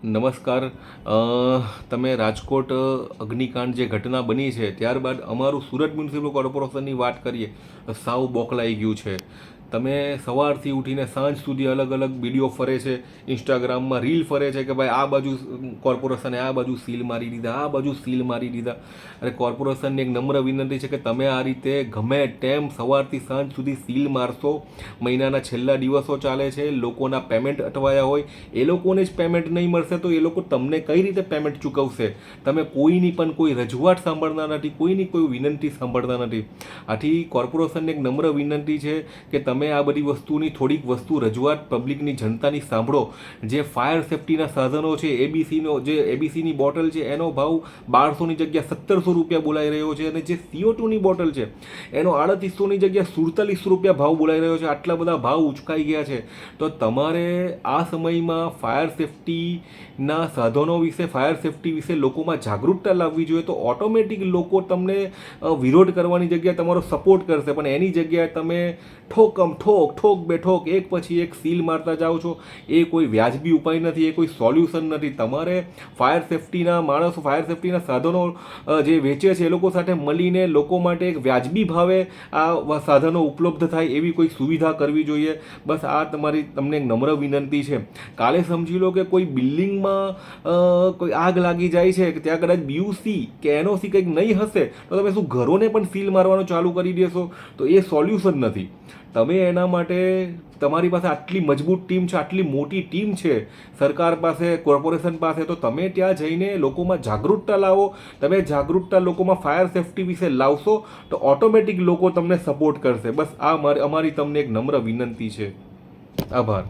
નમસ્કાર. તમે રાજકોટ અગ્નિકાંડ જે ઘટના બની છે, ત્યારબાદ અમારું સુરત મ્યુનિસિપલ કોર્પોરેશનની વાત કરીએ સાવ બોકલાઈ ગયું છે. તમે સવારથી ઉઠીને સાંજ સુધી અલગ અલગ વીડિયો ફરે છે ઇન્સ્ટાગ્રામમાં રીલ ફરે છે કે ભાઈ આ બાજુ કોર્પોરેશને આ બાજુ સીલ મારી દીધા, આ બાજુ સીલ મારી દીધા. અને કોર્પોરેશનને એક નમ્ર વિનંતી છે કે તમે આ રીતે ગમે તેમ સવારથી સાંજ સુધી સીલ મારશો. મહિનાના છેલ્લા દિવસો ચાલે છે, લોકોના પેમેન્ટ અટવાયા હોય, એ લોકોને જ પેમેન્ટ નહીં મળશે તો એ લોકો તમને કઈ રીતે પેમેન્ટ ચૂકવશે? તમે કોઈની પણ કોઈ રજૂઆત સાંભળતા નથી, કોઈની કોઈ વિનંતી સાંભળતા નથી. આથી કોર્પોરેશનને એક નમ્ર વિનંતી છે કે તમે આ બધી વસ્તુની થોડીક વસ્તુ રજૂઆત પબ્લિકની જનતાની સાંભળો. જે ફાયર સેફટીના સાધનો છે, એબીસીનો જે એબીસીની બોટલ છે, એનો ભાવ બારસોની જગ્યા સત્તરસો રૂપિયા બોલાઈ રહ્યો છે અને જે સીઓ ટુની બોટલ છે, એનો આડત્રીસોની જગ્યા સુડતાલીસો રૂપિયા ભાવ બોલાઈ રહ્યો છે. આટલા બધા ભાવ ઉચકાઈ ગયા છે. તો તમારે આ સમયમાં ફાયર સેફટીના સાધનો વિશે, ફાયર સેફટી વિશે લોકોમાં જાગૃતતા લાવવી જોઈએ તો ઓટોમેટિક લોકો તમને વિરોધ કરવાની જગ્યાએ તમારો સપોર્ટ કરશે. પણ એની જગ્યાએ તમે ઠોકમ ઠોક ઠોક બે ઠોક, એક પછી એક સીલ મારતા જાઓ છો. એ કોઈ વ્યાજબી ઉપાય નથી, એ કોઈ સોલ્યુશન નથી. તમારે ફાયર સેફટીના માણસો ફાયર સેફટીના સાધનો જે વેચે છે, એ લોકો સાથે મળીને લોકો માટે એક વ્યાજબી ભાવે આ સાધનો ઉપલબ્ધ થાય એવી કોઈ સુવિધા કરવી જોઈએ. બસ આ તમારી તમને એક નમ્ર વિનંતી છે. કાલે સમજી લો કે કોઈ બિલ્ડિંગમાં કોઈ આગ લાગી જાય છે ત્યાં કદાચ બીયુસી કે એનઓસી કંઈક નહીં હશે, તો તમે શું ઘરોને પણ સીલ મારવાનું ચાલુ કરી દેશો? તો એ સોલ્યુશન નથી. તમે એના માટે તમારી પાસે આટલી મજબૂત ટીમ છે, આટલી મોટી ટીમ છે, સરકાર પાસે, કોર્પોરેશન પાસે, તો તમે ત્યાં જઈને લોકોમાં જાગૃતતા લાવો, તમે જાગૃતતા લોકોમાં ફાયર સેફટી વિશે લાવશો, તો ઓટોમેટિક લોકો તમને સપોર્ટ કરશે. બસ આ અમારી તમને એક નમ્ર વિનંતી છે. આભાર.